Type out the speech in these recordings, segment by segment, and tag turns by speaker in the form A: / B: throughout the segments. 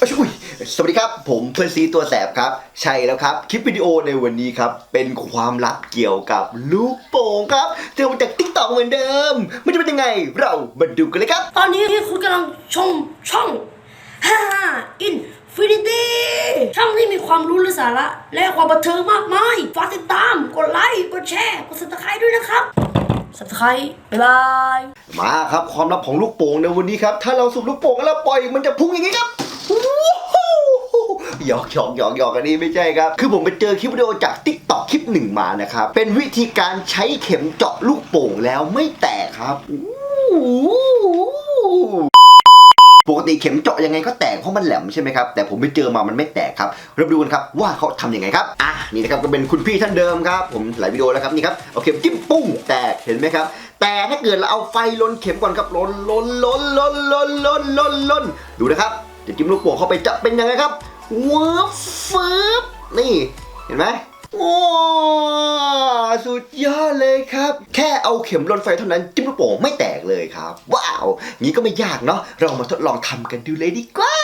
A: อุ้ยสวัสดีครับ ผมเพื่อนซีตัวแสบครับ ใช่แล้วครับ คลิปวิดีโอในวันนี้ครับ เป็นความลับเกี่ยวกับลูกโป่งครับเจอมาจากติ๊กต็อกเหมือนเดิม มันจะเป็นยังไง เรามาดูกันเลยครับ
B: ตอนนี้คุณกำลังชมช่อง5 Infinity ช่องที่มีความรู้และสาระ และความบันเทิงมากมาย ฝากติดตาม กดไลค์ กดแชร์ กด subscribe ด้วยนะครับ สับสไคร้บ๊ายบาย
A: มาครับความลับของลูกโป่งในวันนี้ครับ ถ้าเราสูบลูกโป่งแล้วปล่อยมันจะพุ่งอย่างนี้ครับหยอกหยอกหยอกหยอกอันนี้ไม่ใช่ครับ คือผมไปเจอคลิปวิดีโอจากติ๊กต็อกคลิปหนึ่งมานะครับ เป็นวิธีการใช้เข็มเจาะลูกโป่งแล้วไม่แตกครับอู้ ปกติเข็มเจาะยังไงก็แตกเพราะมันแหลมใช่ไหมครับแต่ผมไปเจอมามันไม่แตกครับเราดูกันครับว่าเขาทำยังไงครับอะนี่นะครับก็เป็นคุณพี่ท่านเดิมครับ ผมหลายวิดีโอแล้วครับนี่ครับเอาเข็มจิ้มปุ้งแตกเห็นไหมครับแต่ถ้าเกิดเราเอาไฟลนเข็มก่อนครับลนลนลนลนลนลนลนลนดูนะครับจะจิ้มลูกโป่งเข้าไปจะเป็นยังไงครับว้าวฟืบนี่เห็นไหมโอ้สุดยอดเลยครับ แค่เอาเข็มลนไฟเท่านั้นจิ้มลูกโป่งไม่แตกเลยครับ ว้าวงี้ก็ไม่ยากเนาะเรามาทดลองทำกันดูเลยดีกว่า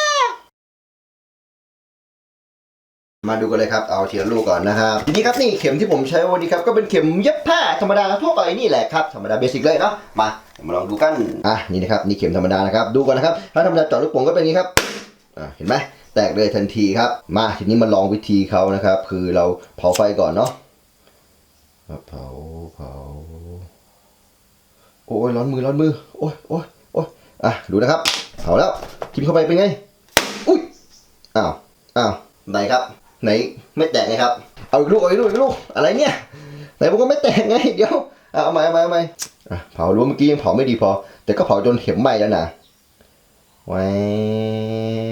A: มาดูกันเลยครับเอาเทีละลูกก่อนนะครับทีนี้ครับนี่เข็มที่ผมใช้วันนี้ครับก็เป็นเข็มเย็บผ้าธรรมดาทั่วไปนี่แหละครับธรรมดาเบสิกเลยเนาะมามาลองดูกันอะนี่นะครับนี่เข็มธรรมดานะครับดูก่อนนะครับถ้าธรรมดาเจาะลูกโป่งก็เป็นอย่างนี้ครับอะเห็นไหมแตกเลยทันทีครับ มาทีนี้มาลองวิธีเขานะครับ คือเราเผาไฟก่อนเนาะเผาเผา โอ้ยร้อนมือร้อนมือ โอ้ยโอ้ยโอ้ยอะดูนะครับเผาแล้วกินเข้าไปเป็นไง อุ้ยอ้าวอ้าวไหนครับ ไหนไม่แตกไงครับ เอาอีกลูกเอาอีกลูกเอาอีกลูกอะไรเนี่ยไหนบอกว่าไม่แตกไงเดี๋ยวเอาใหม่เอาใหม่เอาใหม่เผารู้เมื่อกี้ยังเผาไม่ดีพอ แต่ก็เผาจนเข็มไหม้แล้วนะแว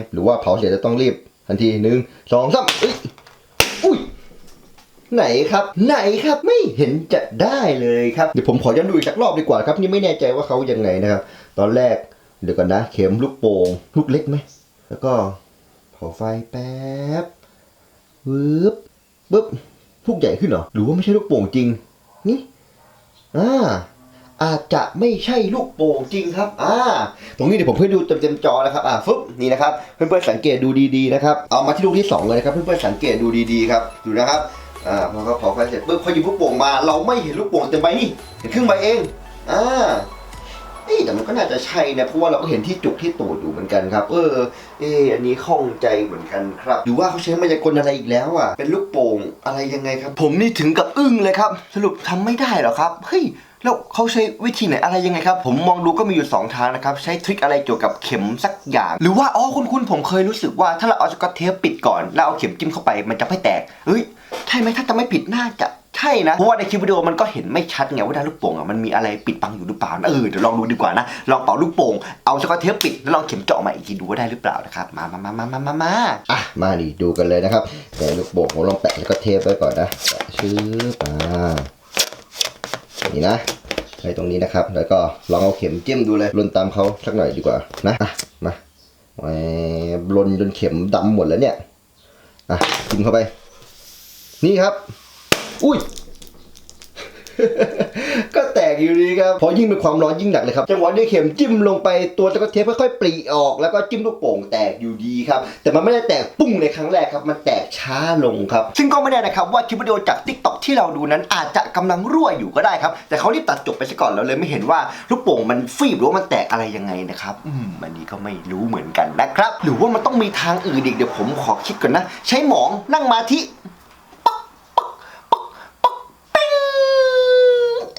A: บหรือว่าเผาเสร็จจะต้องรีบทันทีหนึ่งสองสามอุ้ย ไหนครับ ไหนครับไม่เห็นจะได้เลยครับเดี๋ยวผมขอย้อนดูอีกสักรอบดีกว่าครับ นี่ไม่แน่ใจว่าเขายังไงนะครับ ตอนแรกเดี๋ยวก่อนนะ เข็มลูกโป่งลูกเล็กไหมแล้วก็เผาไฟแป๊บปึ๊บปึ๊บลูกใหญ่ขึ้นเหรอหรือว่าไม่ใช่ลูกโป่งจริงนี่อ่าอาจจะไม่ใช่ลูกโป่งจริงครับ อ่า ตรงนี้เดี๋ยวผมเพื่อดูเต็มๆจอนะครับ อ่าฟึบนี่นะครับ เพื่อนๆสังเกตดูดีๆนะครับ เอามาที่ลูกที่สองเลยนะครับ เพื่อนๆสังเกตดูดีๆครับ ดูนะครับ อ่าพอเขาเผาไฟเสร็จปุ๊บเขาหยิบลูกโป่งมา เราไม่เห็นลูกโป่งเต็มใบนี่เห็นครึ่งใบเองอ่าเอ้ยแต่มันก็น่าจะใช่นะเพราะว่าเราก็เห็นที่จุกที่ตูดอยู่เหมือนกันครับ เออ เอออันนี้ข้องใจเหมือนกันครับหรือว่าเขาใช้มายากลอะไรอีกแล้วอะเป็นลูกโป่งอะไรยังไงครับ ผมนี่ถึงกับอึ้งเลยครับ สรุปทำไม่ได้หรอครับเฮ้ยแล้วเขาใช้วิธีไหนอะไรยังไงครับ ผมมองดูก็มีอยู่ 2 ทางนะครับ ใช้ทริคอะไรเกี่ยวกับเข็มสักอย่าง หรือว่าอ๋อคุณคุณผมเคยรู้สึกว่าถ้าเราเอาสกอตเทปปิดก่อน แล้วเอาเข็มจิ้มเข้าไปมันจะไม่แตกเฮ้ย ใช่ไหมถ้าจะไม่ผิดน่าจะใช่นะ เพราะว่าในคลิปวิดีโอมันก็เห็นไม่ชัดไงว่าด้านลูกโป่งอะมันมีอะไรปิดบังอยู่หรือเปล่าเออเดี๋ยวลองดูดีกว่านะลองเป่าลูกโป่งเอาสกอตเทปปิดแล้วลองเข็มเจาะมาอีกทีดูว่าได้หรือเปล่านะครับมามามามามามามาอะมาดิดูกันเลยนะครับแต่ลูกโป่งผมลองแปะแล้วก็เทปไว้ก่อนนะแปะชื้ออ่านี่นะไว้ตรงนี้นะครับ แล้วก็ลองเอาเข็มจิ้มดูเลยลนตามเขาสักหน่อยดีกว่านะอะมาแหวบลนจนเข็มดำหมดแล้วเนี่ยอะจิ้มเข้าไป นี่ครับ อุ้ย ก็แตกอยู่ดีครับ พอยิ่งเป็นความร้อนยิ่งหนักเลยครับ จังหวะนี้เข็มจิ้มลงไปตัวตะกเทปค่อยๆปรีออก แล้วก็จิ้มลูกโป่งแตกอยู่ดีครับ แต่มันไม่ได้แตกปุ้งในครั้งแรกครับ มันแตกช้าลงครับ ซึ่งก็ไม่แน่นะครับว่าคลิปวิดีโอจาก t ิ k t o k ที่เราดูนั้นอาจจะกำลังรั่วอยู่ก็ได้ครับ แต่เขารีบตัดจบไปซะก่อนเราเลยไม่เห็นว่าลูกโป่งมันฟีบหรือว่ามันแตกอะไรยังไงนะครับ อืมอันนี้ก็ไม่รู้เหมือนกันนะครับ หรือว่ามันต้องมีทางอื่นอีกเดี๋ยวผมขอคิดก่อนนะ ใช้หมองนั่งมาที่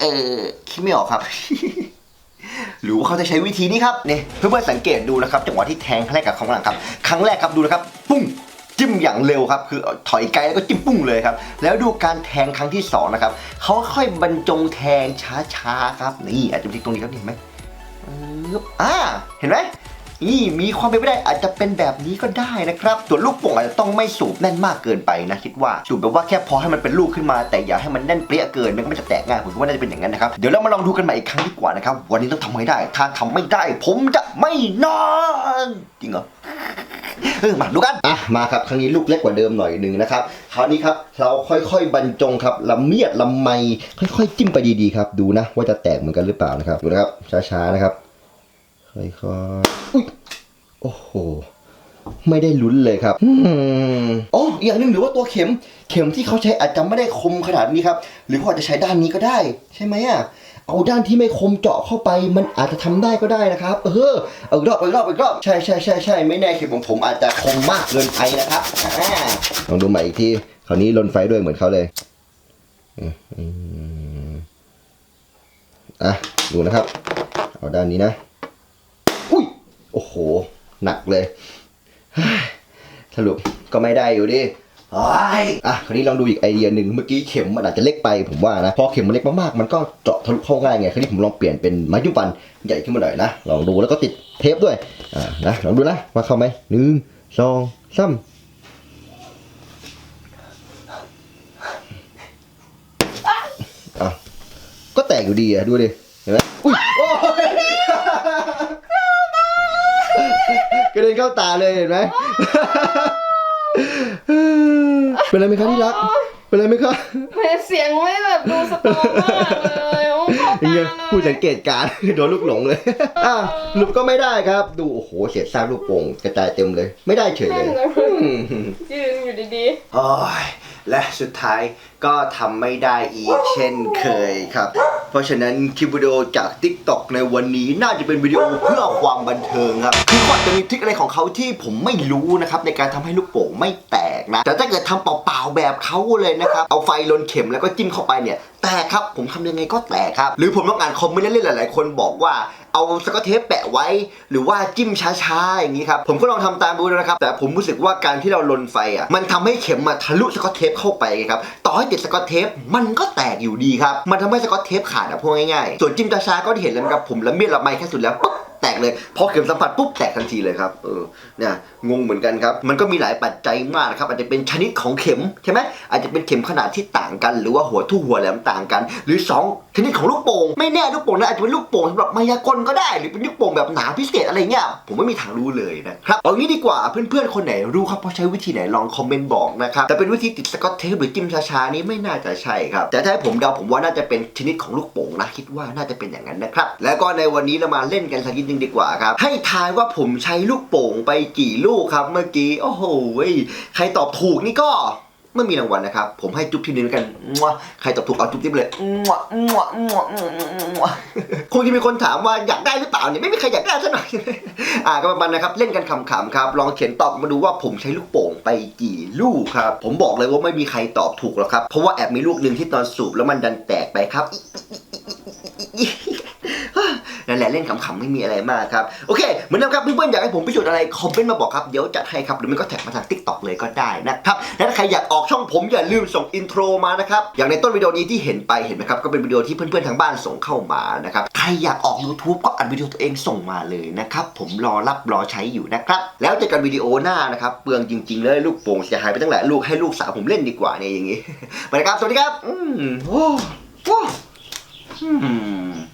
A: เออคิดไม่ออกครับ หรือว่าเขาจะใช้วิธีนี้ครับเนี่ยเพื่อนๆสังเกตดูนะครับ จังหวะที่แทงครั้งแรกกับครั้งหลังครับ ครั้งแรกครับดูนะครับ ปุ้งจิ้มอย่างเร็วครับ คือถอยไกลแล้วก็จิ้มปุ้งเลยครับ แล้วดูการแทงครั้งที่สองนะครับเขาค่อยบรรจงแทงช้าๆครับ นี่อาจจะเป็นตรงนี้ครับเห็นไหมอ่าเห็นไหม นี่มีความเป็นไปได้อาจจะเป็นแบบนี้ก็ได้นะครับส่วนลูกโป่งอาจจะต้องไม่สูบแน่นมากเกินไปนะคิดว่าสูบแบบว่าแค่พอให้มันเป็นลูกขึ้นมา แต่อย่าให้มันแน่นเปรี้ยเกินมันก็ไม่จะแตกง่ายผมคิดว่าน่าจะเป็นอย่างนั้นนะครับเดี๋ยวเรามาลองดูกันใหม่อีกครั้งดีกว่านะครับวันนี้ต้องทำให้ได้ ถ้าทำไม่ได้ ผมจะไม่นอนจริงเหรอเออมาดูกันอะมาครับครั้งนี้ลูกเล็กกว่าเดิมหน่อยหนึ่งนะครับคราวนี้ครับเราค่อยๆบรรจงครับลำเมียดลำไมค่อยๆจิ้มไปดีๆครับ ดูนะว่าจะแตกเหมือนกันหรือเปล่านะครับดูนะครับช้าๆนะครับ ค่อยๆอุ้ยโอ้โห ไม่ได้ลุ้นเลยครับอ๋ออีกอย่างหนึ่งหรือว่าตัวเข็ม เข็มที่เขาใช้อาจจะไม่ได้คมขนาดนี้ครับ หรือเขาอาจจะใช้ด้านนี้ก็ได้ ใช่ไหมอะ เอาด้านที่ไม่คมเจาะเข้าไป มันอาจจะทำได้ก็ได้นะครับ เออ เอาอีกรอบเอาอีกรอบเอาอีกรอบ ใช่ใช่ใช่ใช่ไม่แน่เข็มของผมอาจจะคมมากเกินไปนะครับอลองดูใหม่อีกที คราวนี้ลนไฟด้วยเหมือนเขาเลยอะดูนะครับ เอาด้านนี้นะ โอ้โห หนักเลย สรุปก็ไม่ได้อยู่ดิเฮ้อะคราวนี้ลองดูอีกไอเดียหนึ่งเมื่อกี้เข็มมันอาจจะเล็กไปผมว่านะ พอเข็มมันเล็กมากๆ มันก็เจาะทะลุเข้าง่ายไง คราวนี้ผมลองเปลี่ยนเป็นไม้จิ้มฟันใหญ่ขึ้นมาหน่อยนะ ลองดูแล้วก็ติดเทปด้วย อ่า นะ ลองดูนะว่าเข้าไหมหนึ่งสองสามอะก็แตกอยู่ดีอะดูดิ เห็นไหมอุ้ยโอ้ย กระเด็นเข้าตาเลยเห็นไหมเป็นไรไหมคะที่รัก เป็นไรไหมคะ
C: เสียงไม่แบบดูสตรองมากเลยโอ้เข้า
A: ยัง
C: ตา
A: ไง
C: เลย
A: ผู้สังเกตการณ์โดนลูกหลงเลย อะหลุดก็ไม่ได้ครับ ดูโอ้โหเศษซากลูกโป่งกระจายเต็มเลย ไม่ได้เฉยเลย
C: นั่นเลย
A: อืม
C: ยืนอยู่ดี
A: โอ้ยและสุดท้ายก็ทำไม่ได้อีกเช่นเคยครับ เพราะฉะนั้นคลิปวิดีโอจาก TikTok ในวันนี้น่าจะเป็นวิดีโอเพื่อความบันเทิงครับคือเขาจะมีทริคอะไรของเขาที่ผมไม่รู้นะครับในการทำให้ลูกโป่งไม่แตกนะแต่ถ้าเกิดทำเปล่าๆแบบเขาเลยนะครับเอาไฟลนเข็มแล้วก็จิ้มเข้าไปเนี่ยแตกครับผมทำยังไงก็แตกครับหรือผมต้องอ่านคอมเมนต์เล่นๆหลายๆ คนบอกว่า เอาสกอตเทปแปะไว้ หรือว่าจิ้มช้าๆอย่างนี้ครับผมก็ลองทำตามดูนะครับ แต่ผมรู้สึกว่าการที่เราลนไฟอะมันทำให้เข็มมาทะลุสกอตเทปเข้าไปครับต่อให้ติดสกอตเทปมันก็แตกอยู่ดีครับมันทำให้สกอตเทปขาดอะพูดง่ายๆส่วนจิ้มช้าๆก็ที่เห็นแล้วนะครับผมละเมียดละไมแค่สุดแล้วปุ๊บ เลยพอเข็มสัมผัสปุ๊บแตกทันทีเลยครับเออเนี่ยงงเหมือนกันครับ มันก็มีหลายปัจจัยมากครับอาจจะเป็นชนิดของเข็มใช่ไหมอาจจะเป็นเข็มขนาดที่ต่างกัน หรือว่าหัวทู่หัวแหลมต่างกัน หรือสองชนิดของลูกโป่งไม่แน่ลูกโป่งนั้นอาจจะเป็นลูกโป่งสำหรับมายากลก็ได้ หรือเป็นลูกโป่งแบบหนาพิเศษอะไรเงี้ยผมไม่มีทางรู้เลยนะครับเอางี้ดีกว่าเพื่อนๆคนไหนรู้ครับเพราใช้วิธีไหนลองคอมเมนต์บอกนะครับแต่เป็นวิธีติดสกอตเทปหรือจิ้มช้าๆนี้ไม่น่าจะใช่ครับแต่ถ้าให้ผมเดาผมว่าน่าจะเป็นชนิดของลูกโป่งนะคิดว่าน่าจะเป็นอย่างนั้นนะครับแล้วก็ในวันนี้เรามาเล่นกันสักนิดนึงดีกว่าครับ ให้ทายว่าผมใช้ลูกโป่งไปกี่ลูกครับ เมื่อกี้ โอ้โหใครตอบถูกนี่ก็ไม่มีรางวัลนะครับ ผมให้จุ๊บทีนึงกันใครตอบถูกเอาจุ๊บทิบเลยคงจะมีคนถามว่าอยากได้หรือเปล่าเนี่ยไม่มีใครอยากได้ซะหน่อยอ่าก็ประมาณนะครับ เล่นกันขำๆครับ ลองเขียนตอบมาดูว่าผมใช้ลูกโป่งไปกี่ลูกครับ ผมบอกเลยว่าไม่มีใครตอบถูกหรอกครับ เพราะว่าแอบมีลูกหนึ่งที่ตอนสูบแล้วมันดันแตกไปครับ นั่นแหละเล่นขำๆไม่มีอะไรมากครับโอเคเหมือนเดิมครับเพื่อนๆอยากให้ผมพิสูจน์อะไรคอมเมนต์มาบอกครับเดี๋ยวจัดให้ครับหรือไม่ก็แท็กมาทาง t ิ k t o k เลยก็ได้นะครับและถ้าใครอยากออกช่องผมอย่าลืมส่งอินโทรมานะครับอย่างในต้นวิดีโอนี้ที่เห็นไปเห็นไหมครับก็เป็นวิดีโอที่เพื่อนๆทางบ้านส่งเข้ามานะครับใครอยากออก YouTube ก็อัดวิดีโอตัวเองส่งมาเลยนะครับผมรอรับรอใช้อยู่นะครับแล้วเจอกันวิดีโอหน้านะครับเปลืองจริงๆเลยลูกโป่งเสียหายไปตั้งหลายลูกให้ลูกสาวผมเล่นดีกว่าเนี่ยอย่างงี้ไปนะครับสวัสดีครับอืมโอ้โอ้อืม